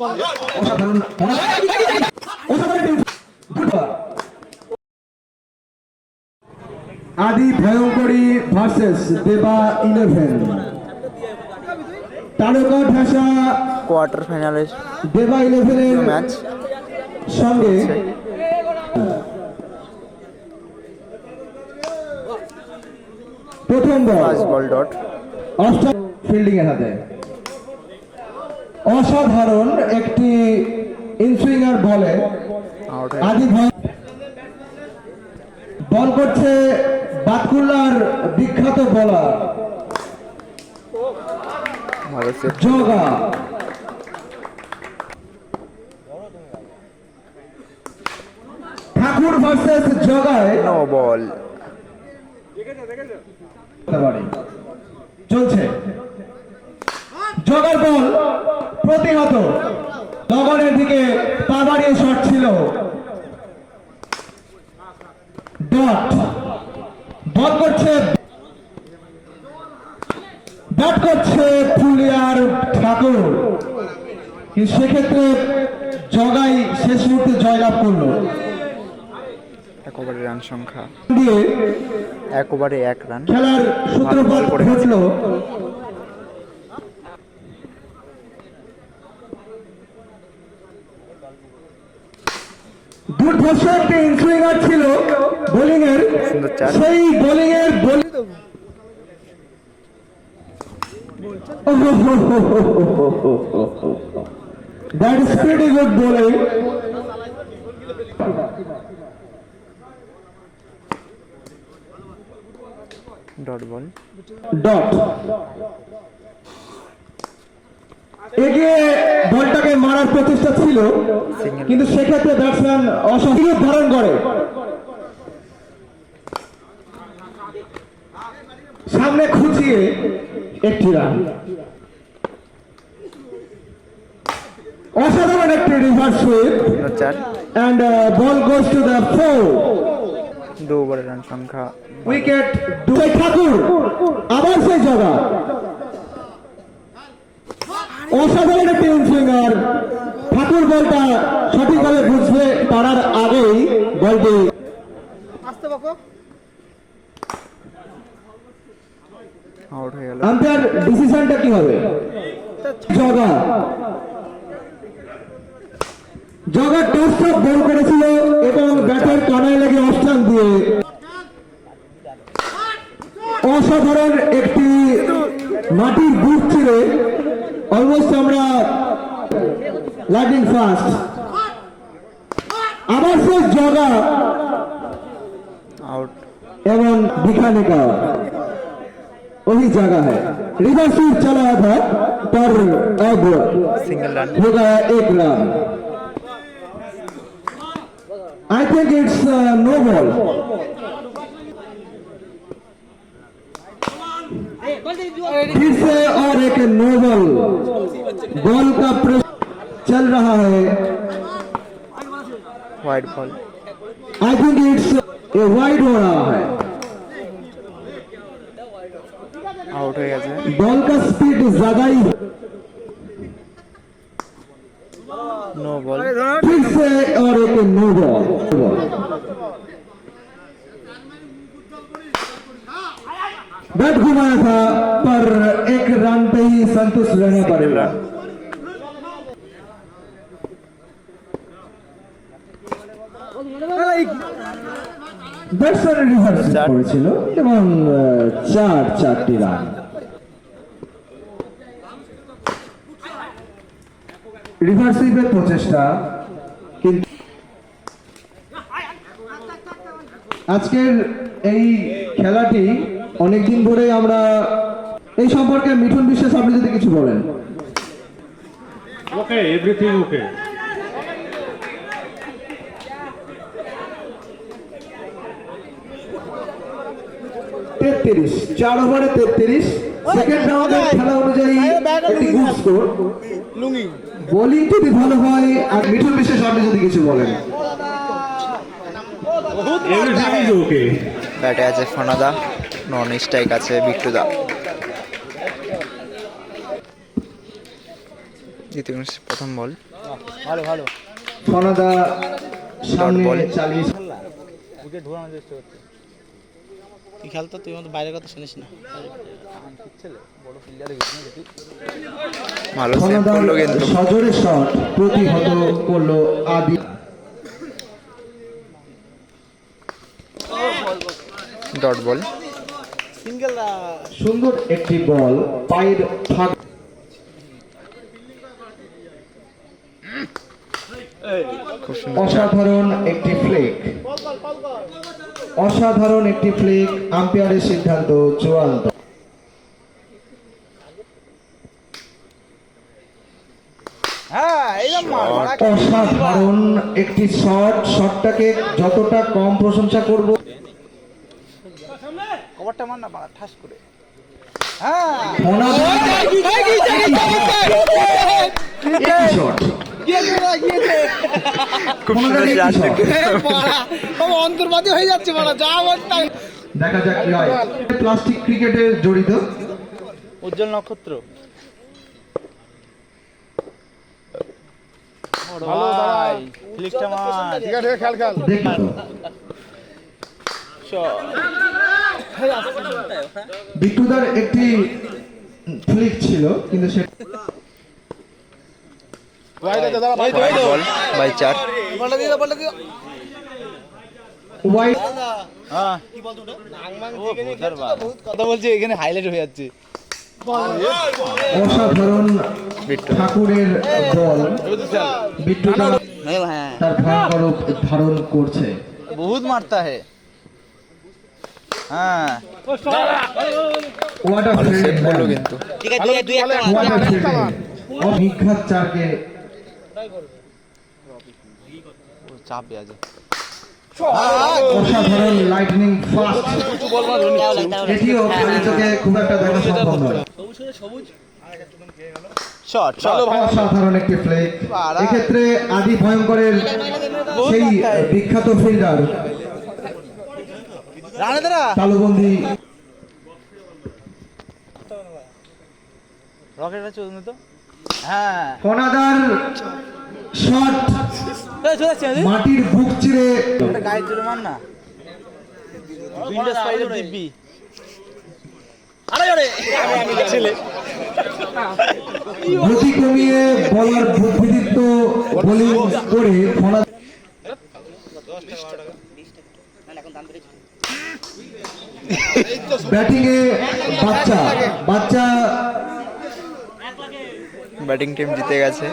অসাধারণ আদি ভয়ঙ্করী ভার্সেস দেবা ইলেভেন তারকা ভাষা কোয়ার্টার ফাইনালের দেবা ইলেভেনের ম্যাচ। সঙ্গে প্রথম বল। ডট অষ্টম ফিল্ডিং এর হাতে। অসাধারণ একটি ইনসুইঙ্গার বলে। আদি বল করছে বাতকুল্লার বিখ্যাত বলার। জগা। ঠাকুর ভার্সেস জগায়। বল। চলছে। জগার বল। প্রতিহত লগনের দিকে পা বাড়িয়ে শট ছিল। ডট। বল করছে। ব্যাট করছে ফুলিয়ার ঠাকুর। সেক্ষেত্রে জগাই শেষ মুহূর্তে জয়লাভ করল। এক ওভারে রান সংখ্যা। দিয়ে এক ওভারে এক রান। খেলার সূত্রপাত ঘটল। দুর্ধর্ষ একটি ইনসুইঙ্গার ছিল বোলিং এর। সেই বোলিং এর bowling pretty good bowling. Dot ball dot এগিয়ে বলটাকে মারার প্রচেষ্টা ছিল কিন্তু সেক্ষেত্রে ব্যাটসম্যান অসহযোগ ধারণ করে। সামনে খুঁচিয়ে একটি রান অসাধারণ একটি reverse sweep and ball goes to the four দু ওভারে রান সংখ্যা। উইকেট দুই। ঠাকুর আবার সেই জায়গা। অসাধারণ একটি সিঙ্গার ঠাকুর বলটা সঠিকভাবে বুঝবে পারার আগেই বলটি। আম্পায়ার ডিসিশনটা কি হবে? জগা। জগা অফ বল লাইটিং ফাস্ট আবার সে জগা আউট एवं दिखाने का वही जगह है रिवर्स स्वीप चलाया था पर अब সিঙ্গেল রান हो गया एक run I think it's no ball फिर से और एक नो बॉल बॉल का प्रेस चल रहा है। Wide ball I think it's a wide हो रहा है। आउट हो गया बॉल का स्पीड ज़्यादा ही नो बॉल फिर से और एक नो बॉल बैट घुमाया था पर एक रन पे ही संतुष्ट रहना पड़ेगा। ব্যাটসম্যানের রিভার্স করেছিল এবং চার চারটি রান। রিভার্সিভের প্রচেষ্টা কিন্তু আজকের এই খেলাটি অনেকদিন ধরে আমরা এই সম্পর্কে মিঠুন বিশ্বাস আপনি যদি কিছু বলেন। Okay, everything okay. তেত্রিশ চার ওভারে তেত্রিশ সেকেন্ড রাউন্ডের খেলা অনুযায়ী একটি গুড স্কোর বোলিং যদি ভালো হয় আর মিঠুন আপনি যদি কিছু বলেন. ব্যাটে আছে ফনাদা নন স্ট্রাইক আছে বিট্টুদা। দ্বিতীয় প্রথম বল। ভালো ভালো। ফনাদা সামনে. চালিয়ে উইকেট চেষ্টা করছে। কি খেলতো তুই মতো বাইরের কথা শুনিস না। ভালো সেভ করল কিন্তু। সজোরে শট প্রতিহত করল আদি। ডট বল সিঙ্গেল সুন্দর একটি বল পায়ের ফাঁক। অসাধারণ একটি ফ্লেক অসাধারণ একটি ফ্লেক আম্পায়ারের সিদ্ধান্ত চূড়ান্ত হ্যাঁ অসাধারণ একটি শট শটটাকে যতটা কম প্রশংসা করব কভারটা মার না বাড়া ঠাস করে হ্যাঁ শট খুব একটি অন্তর্বাদী হয়ে যাচ্ছে মারা যা বলতে দেখা যাক কি হয়। প্লাস্টিক ক্রিকেটে জড়িত। উজ্জ্বল নক্ষত্র। ভালো ভাই। ফ্লিকটা মার। ঠিক আছে খেল খেল। বিট্টুদার একটি ফ্লিক ছিল কিন্তু সে বল বাই চার। কথা বলছি এখানে হাইলাইট হয়ে যাচ্ছে অসাধারণ ঠাকুরের বল বিট্টুদা তার ভয়ঙ্কর রূপ ধারণ করছে। বহুত মারতা হে। হ্যাঁ। ওয়াটার নিঘাত চারকে চাপে আছে। অসাধারণ লাইটনিং ফাস্ট এটিও খালি খুব একটা দেখা সম্ভব নয়। শট শট অসাধারণ একটি ফ্লেক এক্ষেত্রে আদি ভয়ঙ্করের সেই বিখ্যাত ফিল্ডার তালুবন্দি। রকেটটা চলুন তো। কনাদার শট যাচ্ছে নাকি? মাটির বুক চিরে গায়ে জোরে মার না। উইন্ডোজ ফাইভের দিব্যি গতি কমিয়ে বলার বুদ্ধিদীপ্ত বোলিং করে ফনা ব্যাটিং বাচ্চা বাচ্চা ব্যাটিং টিম জিতে গেছে।